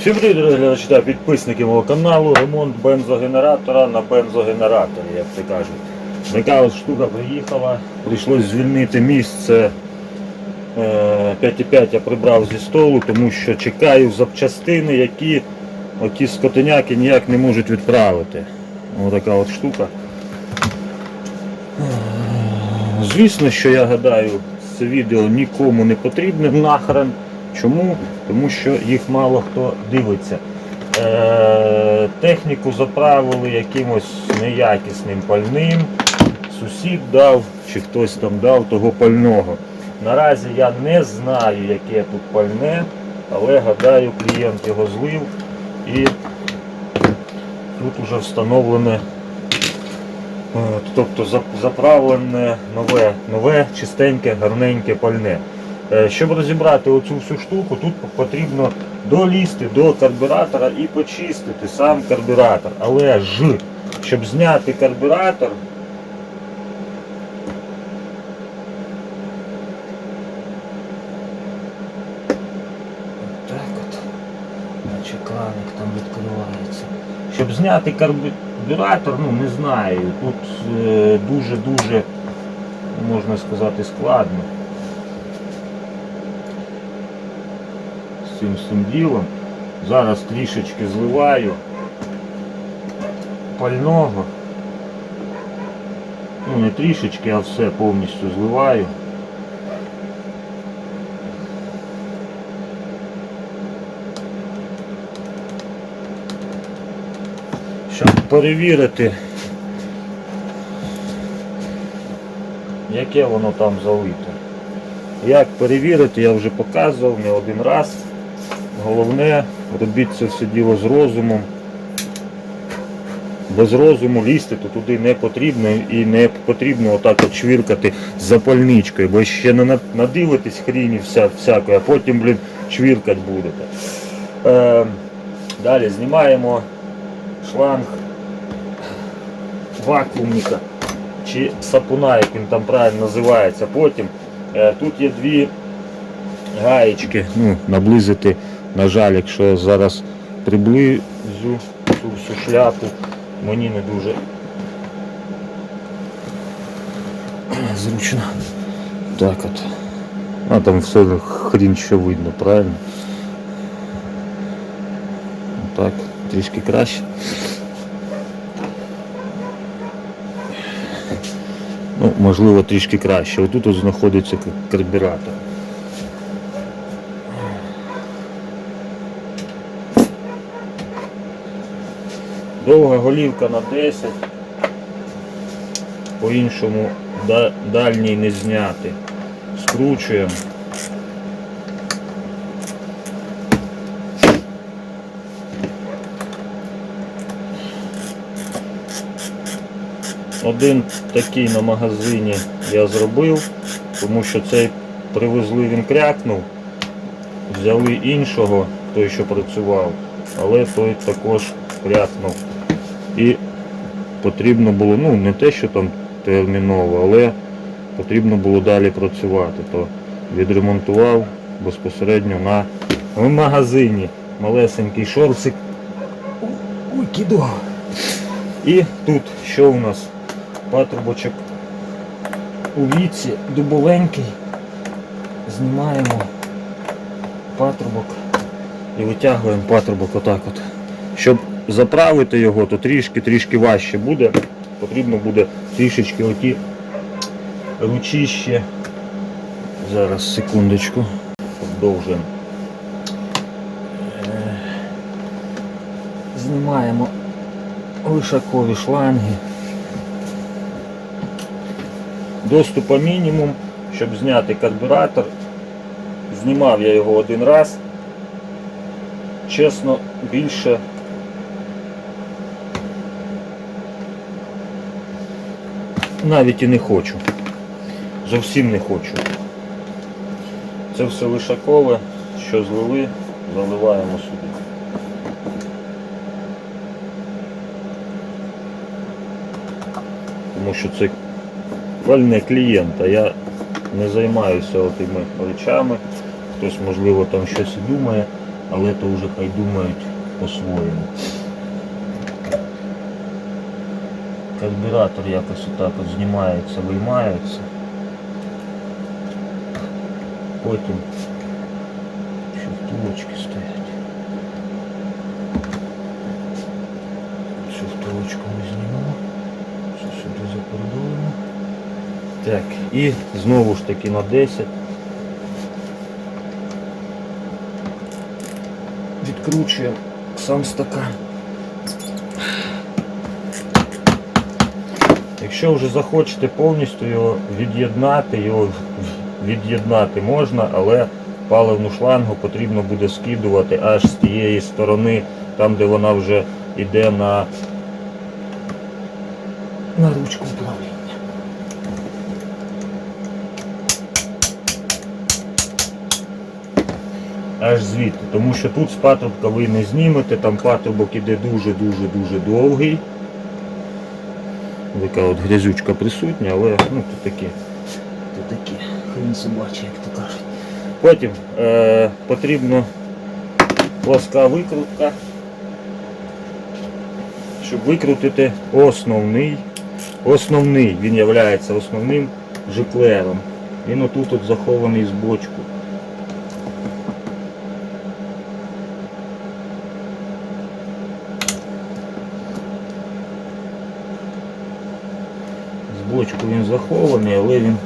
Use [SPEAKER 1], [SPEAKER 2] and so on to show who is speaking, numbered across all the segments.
[SPEAKER 1] Всім привіт, дорогі глядачі та підписники мого каналу. Ремонт бензогенератора на бензогенераторі, як це кажуть. Така от штука приїхала, прийшлось звільнити місце. Е, 5,5 я прибрав зі столу, тому що чекаю запчастини, які оті скотиняки ніяк не можуть відправити. Ось така от штука. Е, Звісно, що я гадаю, це відео нікому не потрібне нахрен. Чому? Тому що їх мало хто дивиться. Е, техніку заправили якимось неякісним пальним. Сусід дав чи хтось там дав того пального. Наразі я не знаю, яке тут пальне, але гадаю, клієнт його злив і тут вже встановлене, е, тобто заправлене нове, нове, чистеньке, гарненьке пальне. Е, Щоб розібрати оцю всю штуку, тут потрібно долізти до карбюратора і почистити сам карбюратор. Але ж, щоб зняти карбюратор, от, там відкривається. Щоб зняти карбюратор, ну не знаю, тут е, дуже-дуже, можна сказати, складно. Цим всім ділом. Зараз трішечки зливаю пального. Ну не трішечки, а все повністю зливаю. Щоб перевірити, яке воно там залите. Як перевірити, я вже показував не один раз. Головне, робіть це все діло з розумом. Без розуму лізти то туди не потрібно і не потрібно отак от чвіркати запальничкою, бо ще не на- надивитесь хріні вся, всякої, а потім, блін, чвіркать будете. Е, далі знімаємо шланг вакуумника чи сапуна, як він там правильно називається. Потім е, тут є дві гаєчки, ну, наблизити, на жаль, якщо я зараз приблизу цю всю шляпу, мені не дуже зручно. Так от. А там все хрін що видно, правильно? Так, трішки краще. Ну, можливо, трішки краще. Отут от знаходиться карбюратор. Довга голівка на 10. По-іншому дальній не зняти. Скручуємо. Один такий на магазині я зробив, тому що цей привезли, він крякнув. Взяли іншого, той, що працював, але той також крякнув. І потрібно було, ну не те, що там терміново, але потрібно було далі працювати. То відремонтував безпосередньо на в магазині малесенький шорсик. Кидо. І тут що у нас? Патрубочок у віці, дубовенький. Знімаємо патрубок і витягуємо патрубок отак от. Щоб заправити його, то трішки-трішки важче буде. Потрібно буде трішечки оті ручище. Зараз секундочку. Продовжуємо. Е, Знімаємо лишакові шланги. Доступа мінімум, щоб зняти карбюратор. Знімав я його один раз. Чесно, більше навіть і не хочу. Зовсім не хочу. Це все лишакове, що злили, заливаємо сюди. Тому що це пальне клієнта. Я не займаюся отими речами. Хтось, можливо, там щось і думає. але то вже хай думають по-своєму. Карбюратор якось отак от знімається, виймається. Потім ще втулочки стоять. Цю втулочку ми знімемо. Все сюди запередуємо. Так, і знову ж таки на 10. Відкручуємо сам стакан. Якщо вже захочете повністю його від'єднати, його від'єднати можна, але паливну шлангу потрібно буде скидувати аж з тієї сторони, там де вона вже йде на, на ручку управління. Аж звідти, тому що тут з патрубка ви не знімете, там патрубок іде дуже-дуже-дуже довгий. Така от грязючка присутня, але ну, то таке. То таке. Хрін собачий, як то кажуть. Потім е, потрібно плоска викрутка, щоб викрутити основний. Основний, він є основним жиклером. Він отут от захований з бочку. З він захований, але він.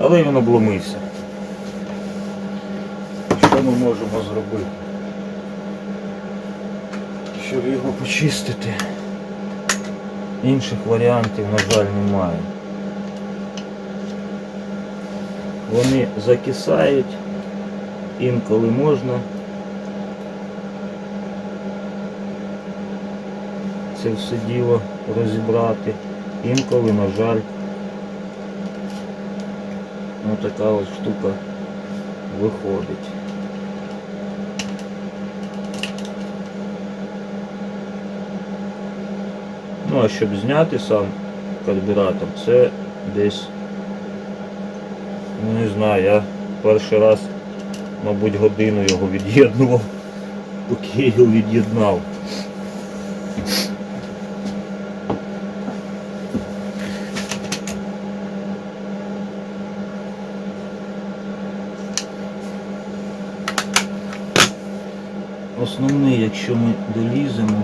[SPEAKER 1] Але він обломився. Що ми можемо зробити? Щоб його почистити. Інших варіантів, на жаль, немає. Вони закисають, інколи можна це все діло розібрати. Інколи, на жаль, ну така ось штука виходить. Ну а щоб зняти сам карбюратор, це десь, ну не знаю, я перший раз, мабуть, годину його від'єднував, поки його від'єднав. Основний, якщо ми доліземо,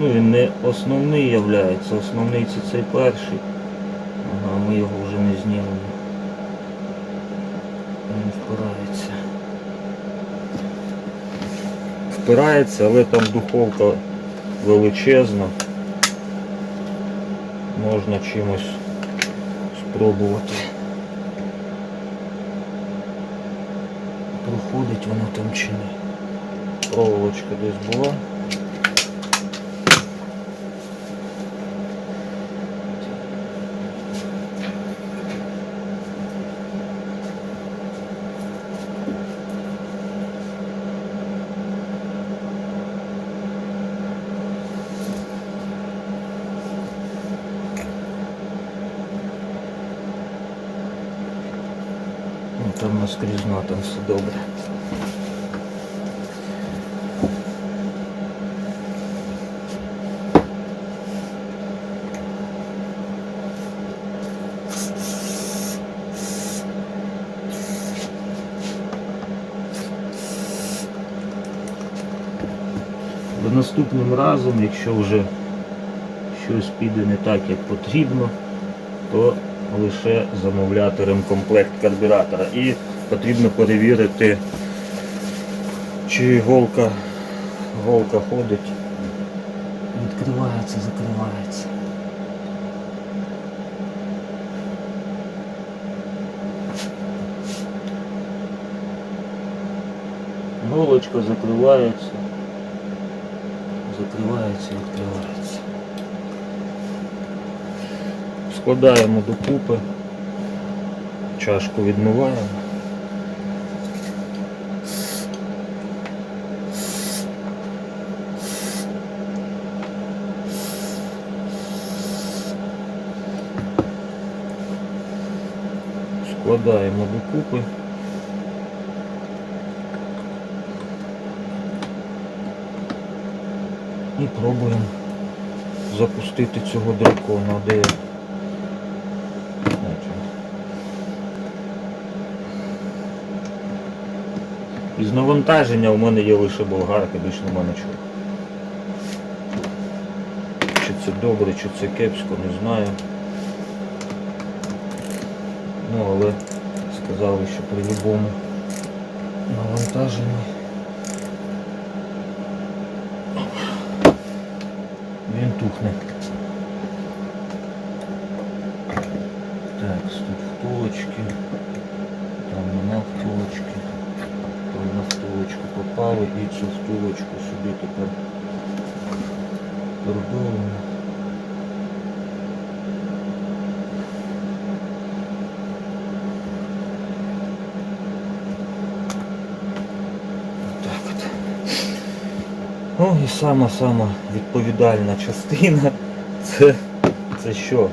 [SPEAKER 1] ну він не основний являється, основний це цей перший. Ага, ми його вже не знімемо. Він впирається. Впирається, але там духовка величезна. Можна чимось спробувати. Проходить воно там чи ні. Проволочка десь була. Ну, там наскрізно, там все добре. Наступним разом, якщо вже щось піде не так, як потрібно, то лише замовляти ремкомплект карбюратора. І потрібно перевірити, чи голка, голка ходить. Відкривається, закривається. Голочка закривається, відкривається, відкривається. Складаємо докупи, чашку відмиваємо. Складаємо докупи. І пробуємо запустити цього дракона, де я. Із навантаження у мене є лише болгарка, більше нема нічого. Чи це добре, чи це кепсько, не знаю. Ну, але сказали, що при будь-якому навантаженні тухне. Так, тут втулочки, там нема втулочки, там на втулочку попали і цю втулочку собі тепер передовуємо. Ну і сама-сама відповідальна частина це, це що?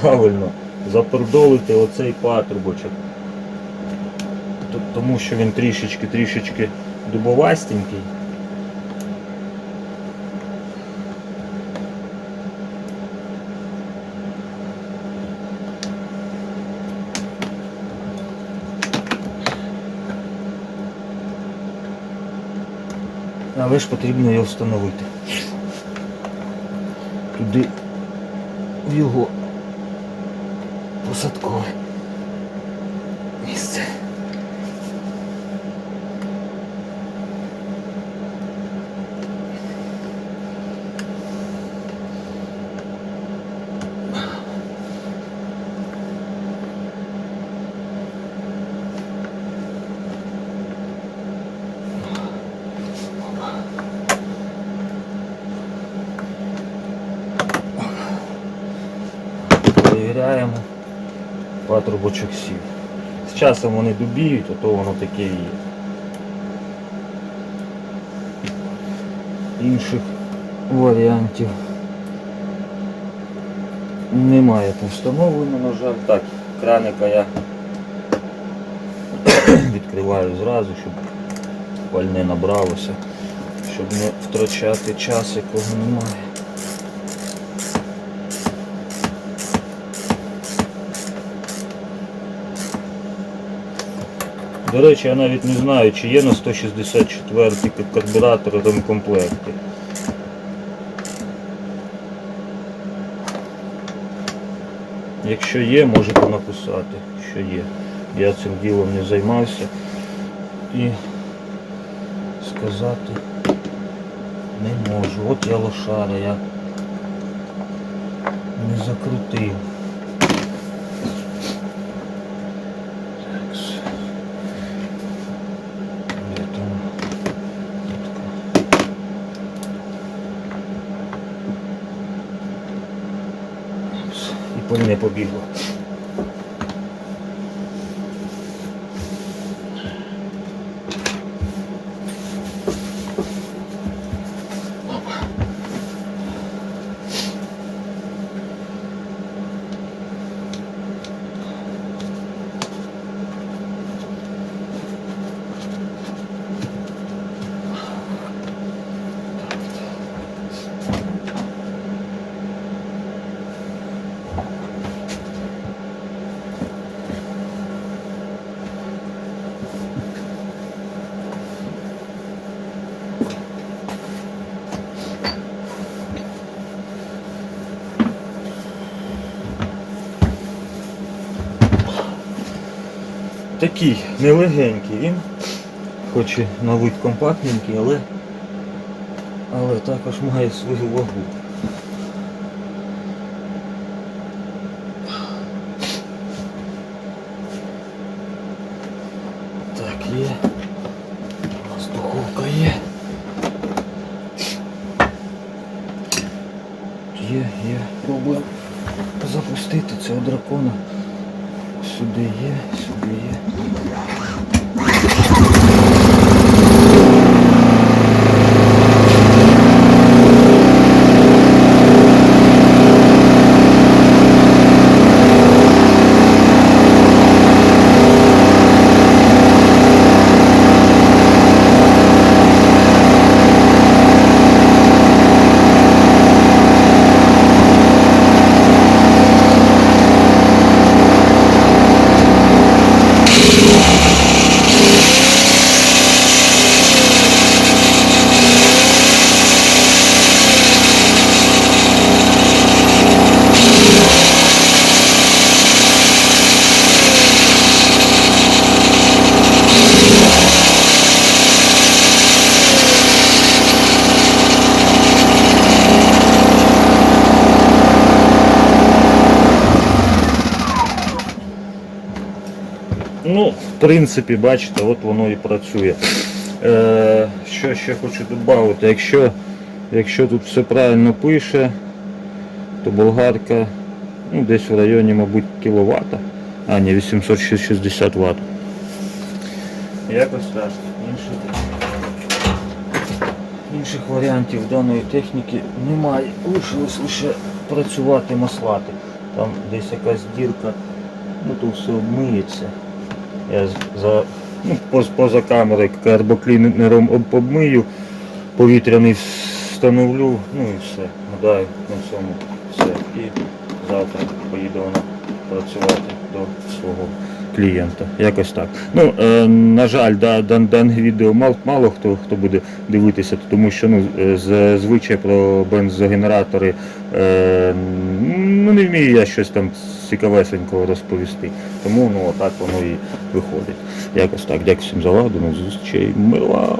[SPEAKER 1] Правильно, запродолити оцей патрубочок. Тому що він трішечки-трішечки дубовастенький. Але ж потрібно його встановити. Туди в його посадкове місце. Перевіряємо. Патрубочок сів. З часом вони дубіють, а то воно таке і є. Інших варіантів немає там встановлено, на жаль. Так, краника я відкриваю зразу, щоб пальне набралося, щоб не втрачати час, якого немає. До речі, я навіть не знаю, чи є на 164 карбюратор в ремкомплекті. Якщо є, можете написати, що є. Я цим ділом не займався. І сказати не можу. От я лошара, я не закрутив. Пальне побігло. Такий нелегенький він, хоч і на вид компактненький, але, але також має свою вагу. Так, є. У нас духовка є. Є, є. Пробуємо запустити цього дракона. Сюди є, сюди є. Ну, в принципі, бачите, от воно і працює. Е, що ще хочу додати, якщо, якщо тут все правильно пише, то болгарка ну, десь в районі, мабуть, кіловата, а не 860 Вт. Якось так. Інших, інших варіантів даної техніки немає. Лишилось лише працювати маслати. Там десь якась дірка, ну то все обмиється. Я за, ну, поза камерою карбоклінером об- обмию, повітряний встановлю, ну і все. Гадаю, на цьому все. І завтра поїду вона працювати до свого клієнта. Якось так. Ну, е, на жаль, да, дан, дан відео мало, мало хто, хто буде дивитися, тому що ну, е, звичай про бензогенератори е, ну, не вмію я щось там цікавесенького розповісти. Тому ну, отак воно і виходить. Якось так. Дякую всім за увагу, до зустрічей. Ми вам!